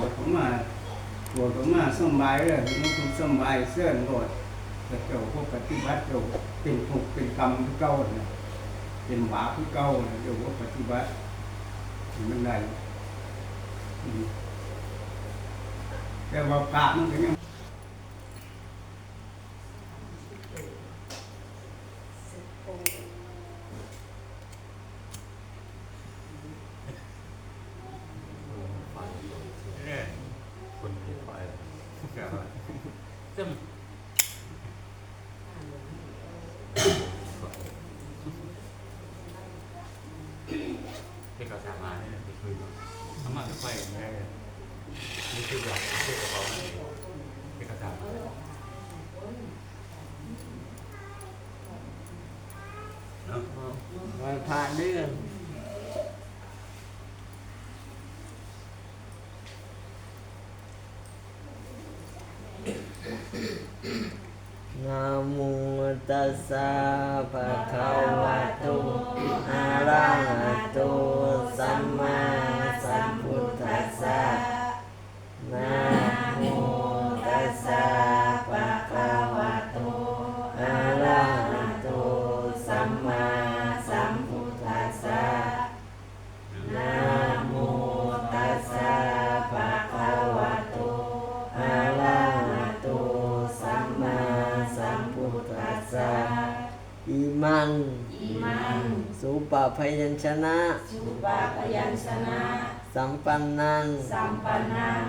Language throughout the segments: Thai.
วดผมมาปวดผมมาสบายเลยมันคงสบายเสื้อโหดแต่เจ้าพวกปฏิบัติเจ้าเป็นผูกเป็นกรรมที่เก่าเนี่ยเป็นบาปที่เก่าเนี่ยเจ้าพวกปฏิบัติมันได้แต่ว่าพระมันก็ยัง เนี่ยคนมีไฟซึ่งที่เขาสามารถเนี่ยที่คือ สามารถไฟได้นี่คือแบบที่กระเป๋าที่เขาสามารถเนาะวันพระเดือนนะโมตัสสะภะคะวะ พยัญชนะ สุปาพยัญชนะ สัมปันนัง สัมปันนัง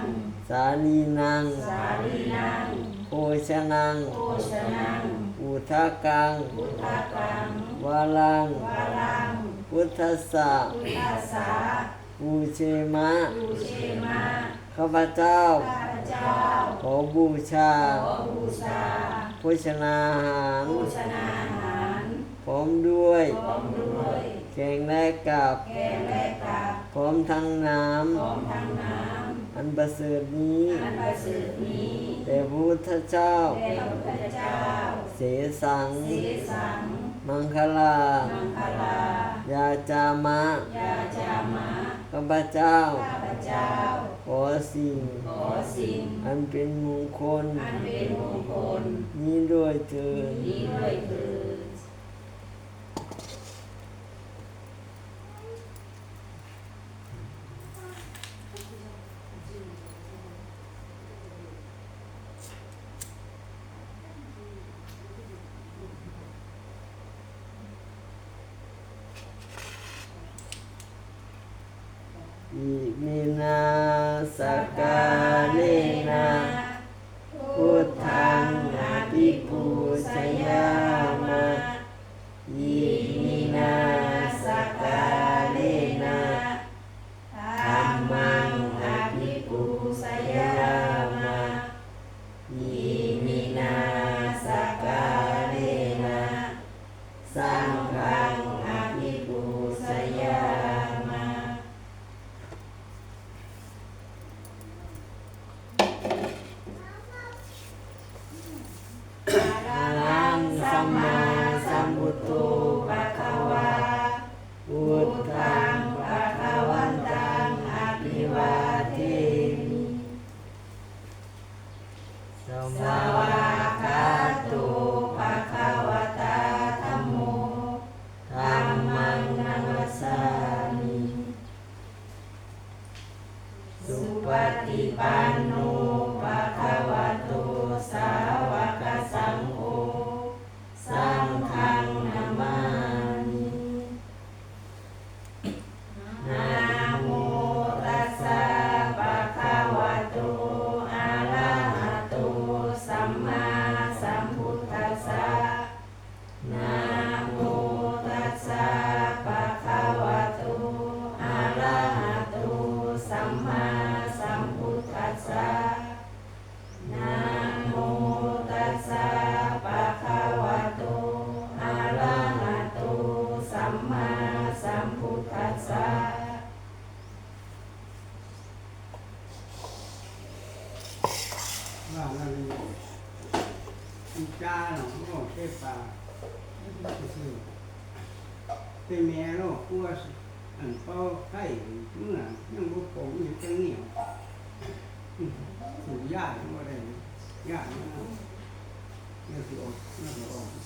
สาลีนัง สาลีนังโภชนัง โภชนัง อุทากังพุทธกัง วาลัง วาลัง พุทธสสะพุทธัสสะปูเชมะปูเชมาข้าพเจ้า ข้าพเจ้า ขอบูชา ขอบูชาโภชนาอาหารบูชนาอาหารพร้อมด้วยพร้อมด้วย แกงและกับแกงและกับพร้อมทั้งน้พร้อมทั้งน้ำอันประเสริฐนี้ำอันประเสริฐนี้แด่พระพุทธเจ้าแด่พระพุทธเจ้า เสสังสีสัง มังคลามังคลายาจามะยาจามะข้าพเจ้าข้าพเจ้า ขอสิ่งขอสิ่ง อันเป็นมงคลอันเป็นมงคลนี้ด้วยเถิดนี้ด้วยเถิด อิมินาสกาเลนะพุทธังอภิปูสยา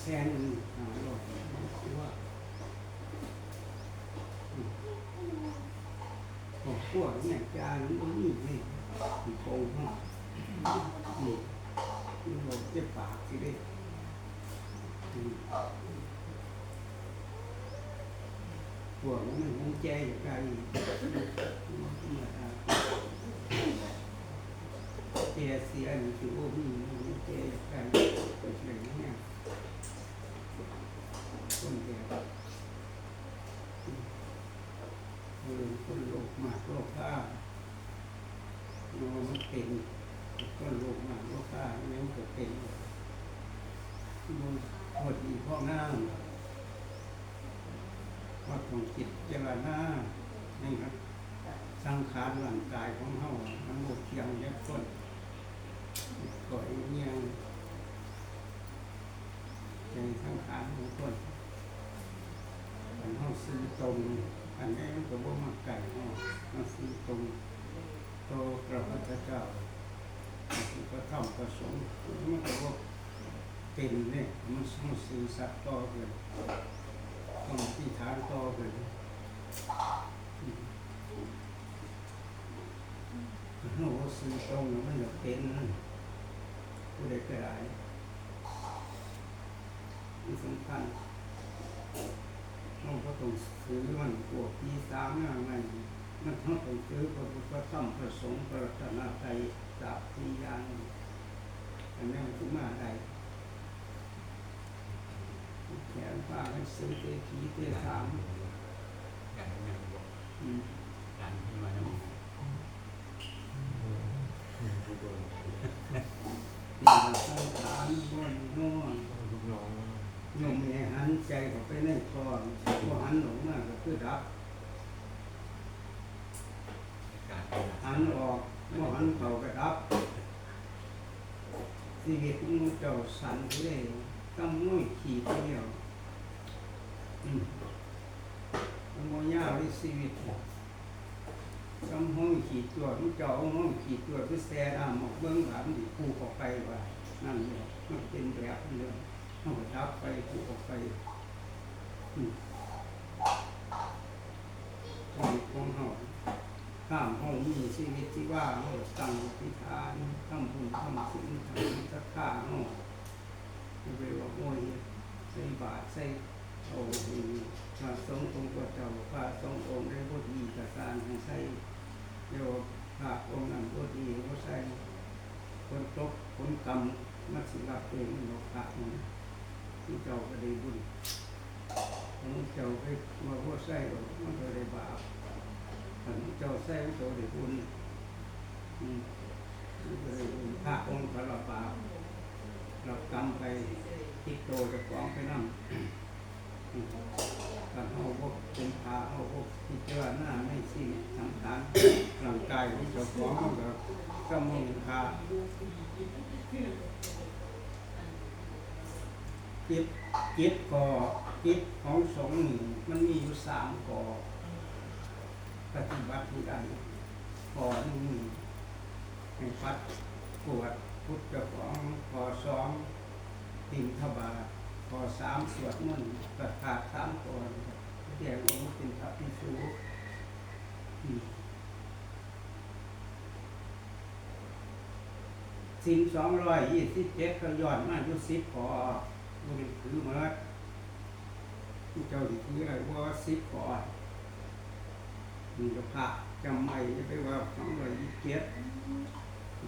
คือออกแซนหาหลอดคือว่าออกพวเนี่ยจานมันนี่นี่มีโป่งห้องนี่นี่เราเจ็บปากสิเด้พวมันคงแจ้อยู่ไกลเจียเสียนี่คือโอ้มีมันแจ้อยู่ไกลไปเลยเนี่ย คนเดียวคนคนโลกมากโลกข้าโลมันเป็นคนโลกมากโลกข้าไม่มันก็เป็นมันพอดีพ่อหน้าว่าของจิตเจรณานี่ครับสังขารร่างกายของเฮามันหมดเทียงยักต้นก่อยเงียง ใจสังขารของต้นอันเฮาซื้อตรงอันนี้มันก็บ่มาไก่เฮามาซื้อตรงโตพระพุทธเจ้าพระธรรมพระสงฆ์มันก็บ่เป็นเนี่ยมันต้องซื้อสัตว์ต่อเลยต้องที่ฐานต่อไปเราซื้อตรงมันจะเป็นผู้ใดก็ได้ ที่สำคัญเราก็ต้องซื้อมันพวกที่สามอย่างไรมันต้องต้องซื้อพระพุทธธรรมพระสงฆ์พระรัตนตรัยสามสี่อย่างอันนี้มันถึงมาได้แขนฟ้าให้ซื้อเตะขีเตะสามการทำงานบอกอืมการที่มาน้ำนี่มันสังขารบนนอนลูก น้องโยมแม่หันใจเขาไปในคอพอหันหลงมากก็คือดับ หันออกพอหันเขาก็ดับชีวิตมูเจ้าสันเลยต้องมุ่ยขี่เดียวอืมมันโมยาวในชีวิตต้องห้องขี่ตัวมันเจ้าห้องขี่ตัวไปแซ่น้ำออกเบื้องหลังดิคู่ออกไปว่านั่นเนี่ยมันเป็นแบบนี้ ห้องดับไปคู่ออกไปอืมชีวิตของเฮาข้ามห้องมีชีวิตที่ว่าห้อตั้งพิธานทำบุญทำศีลทำสักข้าห้องไม่ไปว่าโอ้ยใส่บาตรใส่โอ้ยพระสงฆ์องค์เจ้าพระสงฆ์องค์ได้พุทธีกระสานให้ใส่โยกว่าพระองค์นั้นพุทธีก็ใส่คนตกคนกรรมมัสิรับเองมันบอกพระอ งค์ที่เจ้าก็ได้บุญของเจ้าไปมาพูดใส่ก็มันก็ได้บาปขันเจ้าแซงโตได้บุญอืมก็ได้บุญพระองค์พระบาปรับกรรมไปติดโตจะฟ้องไปนั่งการเอาพวกเป็นพาเอาพวกที่เจาหน้าไม่สิ้นสังขารร่างกายของเจ้าของมันก็ก็มองพา จิตจิตก่อจิตของสงฆ์นี่มันมีอยู่สามก่อปฏิบัติที่ใดขอหนึ่งให้พัดปวดพุทธของขอสองติมทบาทขอสามสวดมนต์ประกาศสามตอนเรียกว่าเป็นพระพิสุสินสองร้อยยี่สิบเจ็ดก็ย้อนมาอยู่สิบขอ บริถือมาเจ้าถืออะไรว่าสิบขอมีกระพะจำไม่จะไปว่าสองร้อยยี่สิบเจ็ด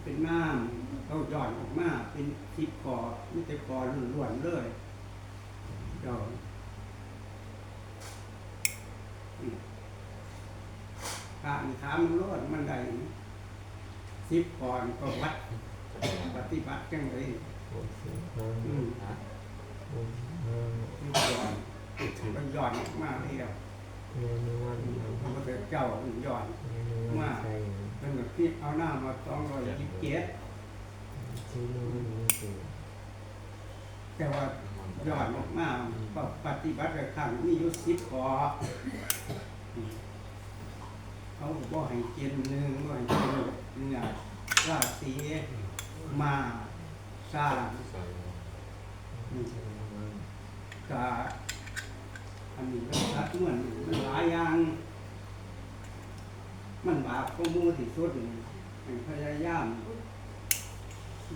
เป็นน้ำเขาย่อนออกมาเป็นสิบคอไม่ใช่คอล้วนๆเลยเจ้าอืมถามมันรอดมันได้สิบคอนก็วัด ปฏิบัติจังเลย โอ้สิบห้าอืมโอ้ห้าย่อนออกมาเลยครับเงินวันพระเจ้าย่อนเงินวันใส่เป็นแบบที่เอาหน้ามาสองร้อยยี่สิบเจ็ดแต่ว่าย้อนมาก็ปฏิบัติกับขังมีอยู่สิบขอเขาบอกให้กินหนึ่งบ่ให้กินเนี่ยราศีมาสร้างใส่อืม กะอันนี้ก็ชัดเหมือนมันหลายอย่าง มันบาปก็มูที่สุดนี่มันพยายาม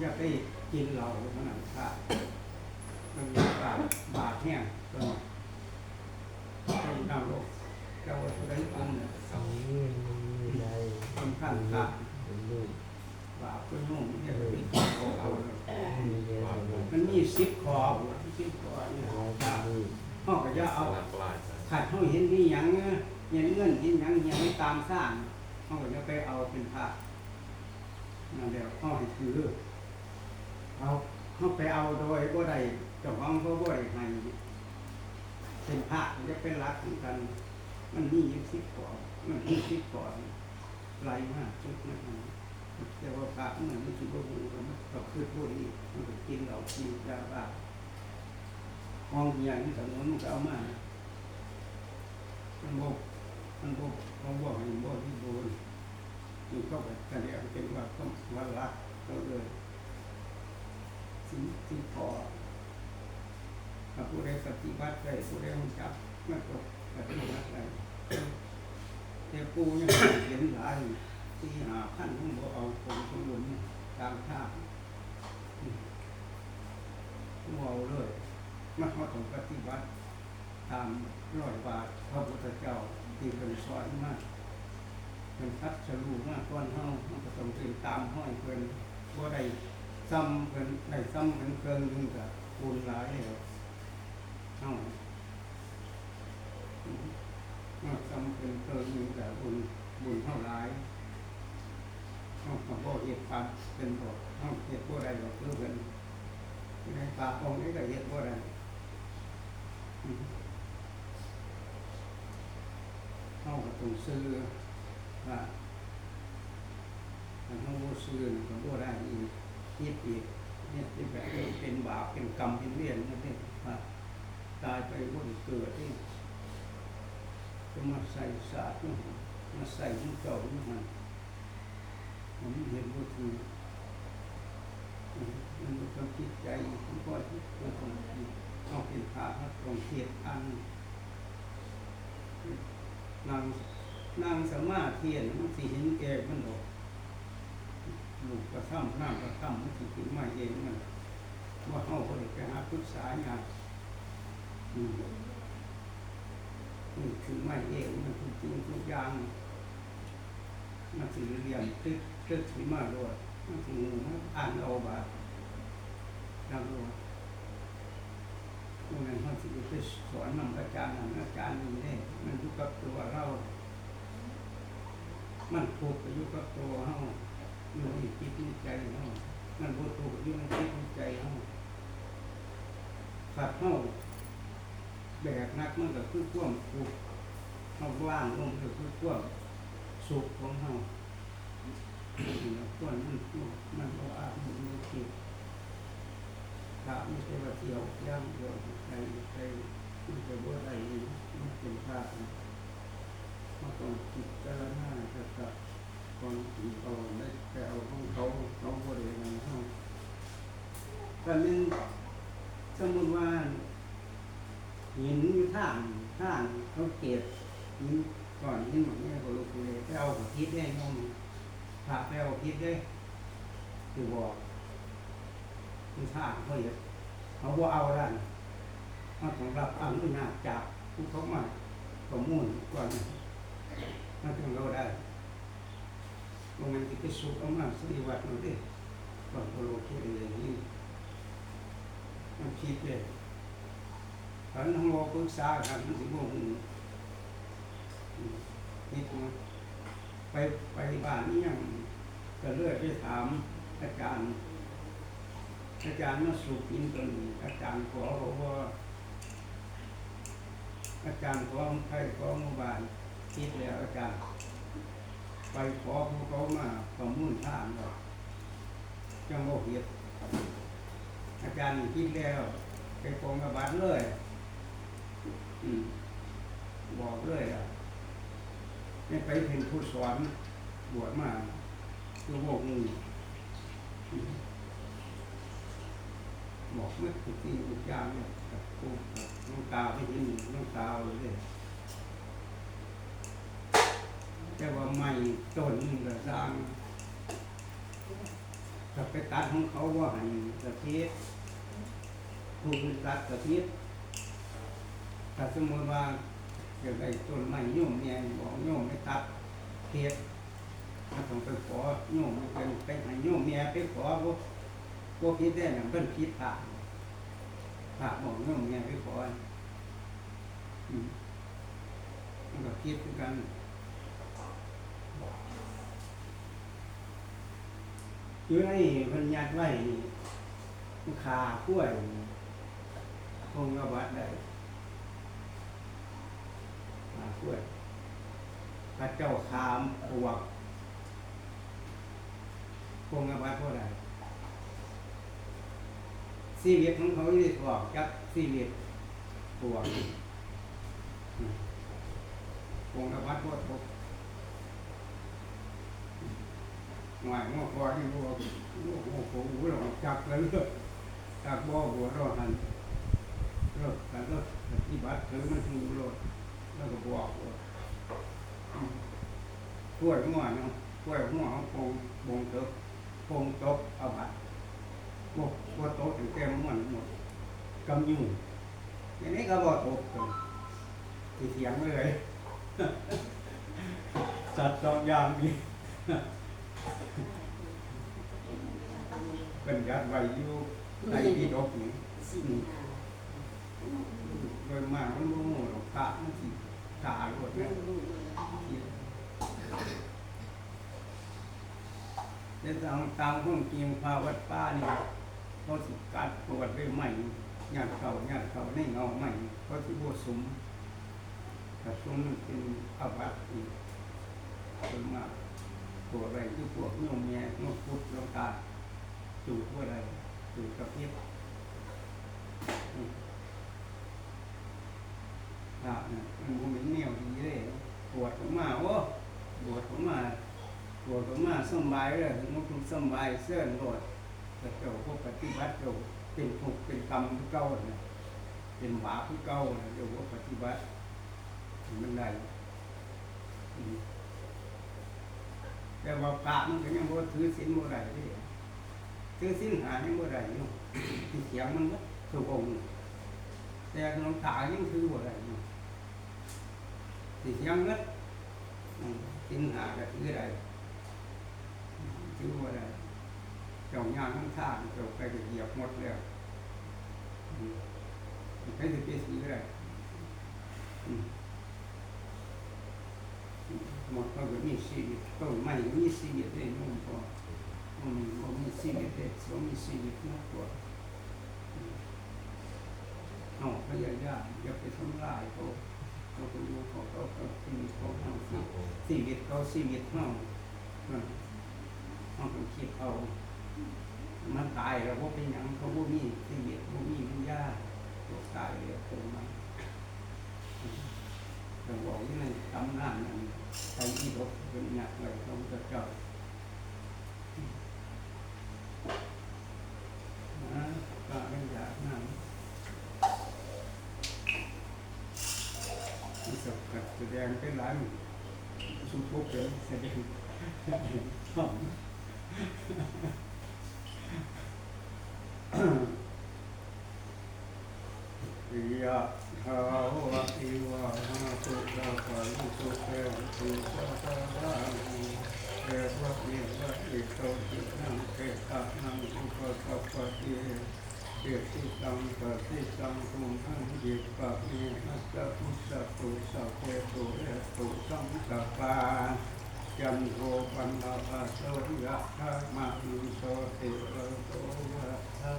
อย่าไปกินเหล้าขนาดขาดมันมีบาปบาปเนี่ยก็เป็นดาวโลกเจ้าวัตถุได้ปันเนี่ยสองนี่มีอะไรค่อนข้างขาดเป็นลูกบาปก็นุ่มเนี่ยไปกินเหล้าเอาเลยมีเยอะเลยมันมีสิบคอสิบ คอเนี่ยเอาไปถ้าลูกห้องก็จะเอาหลักลายขัดเขาเห็นนี่ยังเห็นเงินเห็นยังเห็นไม่ตามสร้างเขาก็จะไปเอาเป็นพระนั่นเดียวเขาให้ถือเอาเขาไปเอาโดยบ่ได้เจ้าของเขาบ่ได้ให้เป็นพระจะเป็นรักของกัน มันมีอยู่สิบก่อนมันมีสิบก่อนไหลมากชุดนั้นแต่ว่าพระมันไม่คิดว่าบูมันก็คือพวกนี้มันกินเหล้ากินยาบ้า ห้องใหญ่ที่ถนนมันก็เอามามันบอกมันบอกเขาบอกให้บอกที่โบนมันก็แบบกันเดียวเป็นว่าก็ว่ารักเราเลยสิ่งที่พอถ้าผู้ใดปฏิบัติได้ผู้ใดรู้จักมันก็ปฏิบัติได้แต่ปูยังเห็นหลายที่หาพันของบ่เอาคนคนหลุมตามท่าบ่เอาเลย มันเขาต้องปฏิบัติตามรอยบาทพระพุทธเจ้าที่เป็นสอนมากเป็นทัดสรูมากก้อนเฮามันก็ต้องเป็นตามห้อยเพิ่นว่าได้ซ้ำเพิ่นได้ซ้ำเพิ่นเกินหนึงกับบุญหลายแล้วเฮาซ้ำเพิ่นเกินหนึงกับบุญบุญเท่าหลายเฮาก็บ่เฮ็ดความเป็นบ่เฮาเฮ็ดบ่ได้ดอกเพิ่อนในปากองนี้ก็เฮ็ดบ่ได้ เข้ากับตรงซื้อว่าถ้าเขาบ่ซื้อนี่ก็บ่ได้อีกคิดอีกเนี่ยเป็นแบบเป็นบาปเป็นกรรมเป็นเวรนั่นเองว่าตายไปบ่ได้เกิดที่ก็มาใส่ศาสตร์มาใส่ของเก่านี่มันผมเห็นบ่ถูกอืมมันมีความคิดใจมันก็ที่มันคิด เอาเป็นพระครับต้องเทศอันนางนางสมาธิน่ะมันสิเห็นแก่มันดอกลูกกระท่ำน้ำกระท่ำมันสิขึ้นมาเองมันว่าเฮาได้ไปหาปรึกษาหยังอืมมันขึ้นมาเองมันเป็นจริงทุกอย่างมันสิเรียนตึกตึกขึ้นมาด้วยมันสิงูมันอ่านเอาบาดนำรู้ พวกนั้นเขาสิไปสอนนำอาจารย์นำอาจารย์นี่เด้มันอยู่กับตัวเรา มันผูกไปอยู่กับตัวเฮาอยู่ในจิตในใจเฮามันบ่ถูกอยู่ในจิตในใจเฮาสัตว์เฮาแบกนักมันก็คือควมทุกข์เฮาว่างลงก็คือควมสุขของเฮาตัวมันมันบ่อาจมันบ่คิด ถ้าไม่ใช่ว่าเที่ยวย่างเดียวใจใจมันจะบ่ได้มันเป็นภาพมาต้องคิดแต่ละหน้าจะจะก่อนถึงเอาได้ไปเอาของเขาเขาบริเวณเขาแต่นึงสมมติว่าหินอยู่ทางทางเขาเก็บหินก่อนหินแบบนี้ก็ลูกเลยไปเอาคิดได้ยงพาไปเอาคิดได้คือบอก คือทาเขาเห็นเขาว่าเอาด้านเขาต้องรับอนุญาตจากผู้เขามาข้อมูลก่อนมาถึงเราได้โรงงานที่ไปสุกเอามาสริวัตรเราดิก่อนโปรโลคิดเลยนนี่มันคิดเลยตอนนั้นเราปรึกษากันมันสิบ่ฮู้อืมคิดมาไปไปบ้านนี่ยังก็เลือกไปถามอาจารย์ อาจารย์มาสูบกินตันี้อาจารย์ขอบอกว่า อาจารย์ของไทยขอมู่บ้านคิดแล้วอาจารย์ ไปขอพวกเขามาประมุ่นทางเราจังโมเหตุอาจารย์คิดแล้ว ไปกองกระบาดเลยอบอกเลยอะไม่ไปเป็นผู้สอนบวชมาคือโมกงู บอกเมื่อทุกที่ทุกอย่างเนี่ยกับกูกับน้องตาไปยินน้องตาเลยแต่ว่าไม่ต้นนึงก็สร้างถ้าไปตัดของเขาว่าให้กระเทียดผู้ตัดกระเทียดถ้าสมมติว่าอย่างไรต้นไม้โยมเนี่ยบอกโยมไม่ตัดเทียดถ้าต้องไปขอโยมเป็นไปห้โยมเนี่ยไปขอพวก พวกคิดได้เนี่ยเป็นคิดผ่าผ่าบอกโยมเนี่ยไปขออืมมันก็คิดคือกันอยู่ในพันยัดไว้นี่มันขากล้วยคงกระบัดได้ขากล้วยพระเจ้าขามปวกคงกระบัดเท่าไหร่ ชีวิตของเขาที่ถอกจากชีวิตปวกอืมคงกระบัดพวกทุก ngoài ngõ coi cái vô vô vô phố vô là chặt lên được chặt bo vô rồi hành rồi hành rồi đi bắt thứ nó không วกัวโต๊ะถึงแก้มม่นหมดกำยู่อย่างนี้ก็บอกตกตีเสียงเลย สัตว์สองอย่างนี้เป็นยัดไว้อยู่ในที่ดกนี้โดยมากมันโมโหหลตามันสิตาหลดเนี่ยเจะตามตามข้องจริงพาวัดป้านี่ เขาสิกัดปวดด้วยไหมหยาดเข่าหยาดเข่าในเงาไหม่เขาสิบวสมกระสุนมันเป็นอาบัติอีกโดยมากปวดอะไรที่ปวดโยมแย่โยมพุทธโยมตาจูดว่าอะไรจูดกระเพียบนี่ยมันบ่เป็นแนวดีเลยปวดออกมาโอ้ปวดออกมาปวดออกมาสบายเลยมันคงสบายเสื่อนโลด แต่เจ้าพวกปฏิบัติเจ้าเป็นทุกเป็นกรรมที่เก่าเนี่ยเป็นบาที่เก่าเนี่ยเดี๋ยวว่าปฏิบัติมันได้แต่ว่าพระมันก็ยังบ่ถือศีลบ่ได้เด้คือสิ้นหายังบ่ได้อยู่ที่เสียงมันบ่ถูกองค์แต่ขนมตายังคือบ่ได้อยู่ที่เสียงเงดอืมสิ้นหาก็คือได้คือบ่ได้ เจ้างานทั้งทางเจ้าไปก็เหยียบหมดแล้วอืมใครสิไปซื้อได้อืมอืมหมดก็มีชีวิตต้นไม้มีชีวิตได้นุ่มพออืมบ่มีชีวิตเด็กบ่มีชีวิตมากกว่าอืมเอาพยายามอย่าไปทำลายเขาเขาก็อยู่ของเขาเขาชีวิตของเขาสิชีวิตเขาชีวิตเขาอืมเขาต้องคิดเอา มันตายแล้วว่าเป็นหยังเขาบ่มีชีวิตบ่มีวิญญาณตัวตายแล้วตัวมาอืมแต่บอกอยู่ในตำนานนั้นใครที่รบเป็นหนักเลยเขาจะเจ้านะก็ไม่อยากนั่งมีสกัดแสดงเป็นร้านสุภุเป็นแสดงชอบ ยะทาวะอิวะหาสุตะปะลุสุเตตุสัตตะเอวะเมวะอิโตจินังเตตะนังอุปกัปปะติเจติตังปะติตังตุมหังยิปะเมหัสสะพุสสะตุสัพเพตุเอตุสังกัปป ยันโทปันดาภะโสยะธามานุโสติระโตยะธา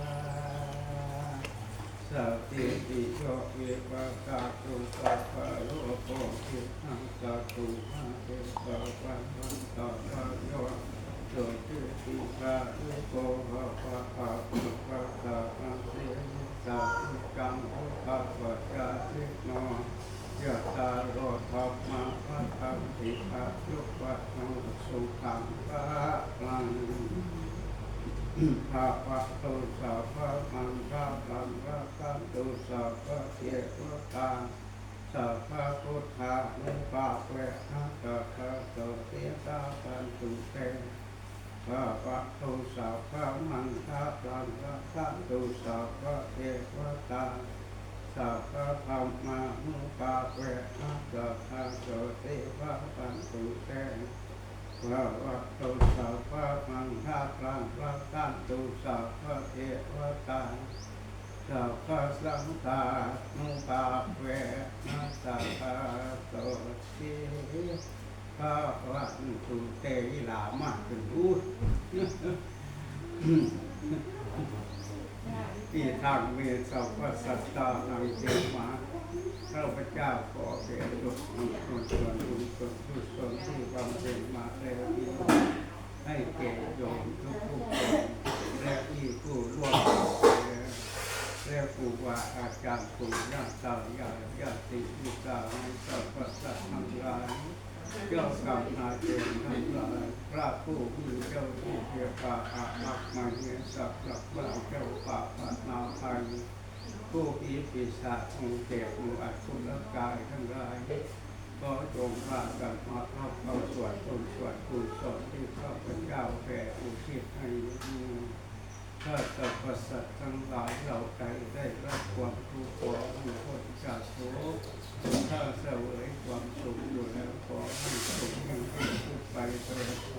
สัพพิติโยเวิปัสสะตุสัพพะโลโภคิหังสัตตุมาเตสัพพะวันตะระโยโสติติกะโลโกภะภะภะภะภะภะภะเสสัพพิกังภะภะภะจาติโน ยะตาโรธรรมะภะคะติภะยุปะโนสุขังภะลังอข้าพระตุสาพระมังคาลังรักันตุสาพระเทวตาสัพพะพุทธานุภาเวนะสัพพะโสเทตาปันตุเตข้าพระตุสาพระมังคาลังรักันตุสาพระเทวตา สัพพะธรรมานุภาเวนะสัพพะโสเทวะปันตุเตว่าวัตตุสัพพะมังคาพลังพระตันตุสัพพะเทวตาสัพพะสังฆานุปาเวนะสัพพะโสติพระวันตุเตวิลามาถึงรู้ ที่ทางเวสัพสัตตานังเจมาข้าพเจ้าขอเป็นดุจบุญส่วนส่วนบุญส่วนบุส่วนที่บำเพ็ญมาแล้วนี้ให้แก่โยมทุกทุกคนและที่ผู้ร่วมและครูบาอาจารย์ผู้ญาติตายายญาติมิตรในสัพพะสัตทั้งหลายเจ้ากรรมนายเวรทั้งหลาย พระผู้มีเจ้าที่เทียบาอาภักมาเหียสัพพะพระเจ้าป่าปานาภัยผู้ปีปีศาจองเก็บมืออัดคุณร่างกายทั้งหลายก็จงพากันมาเข้าเข้าสวดตนสวดกุศลที่ข้าพเจ้าแผ่อุทิศให้ถ้าสัพพสัตว์ทั้งหลายเราใจได้รับความทุกข์ความทุกข์พ้นจากโศกถ้าเสวยความสุขอยู่แล้วขอให้สุขยิ่งขึ้นขึ้นไปเถิด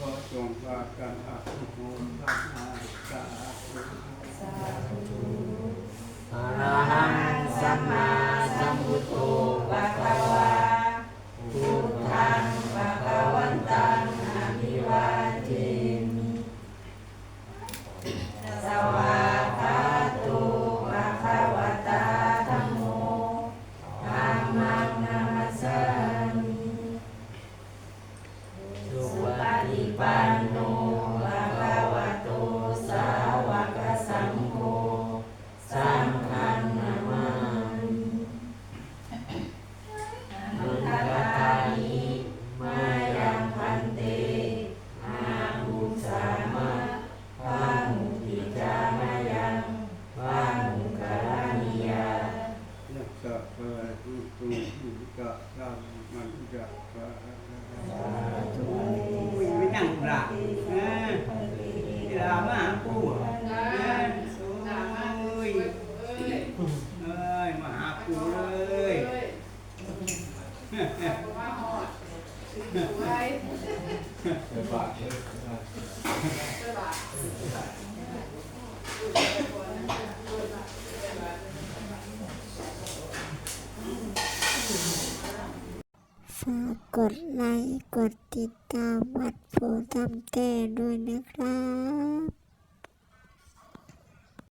ก็จงพากันอาภุโมรักนาสาธุอะระหังสัมมาสัมพุทโธ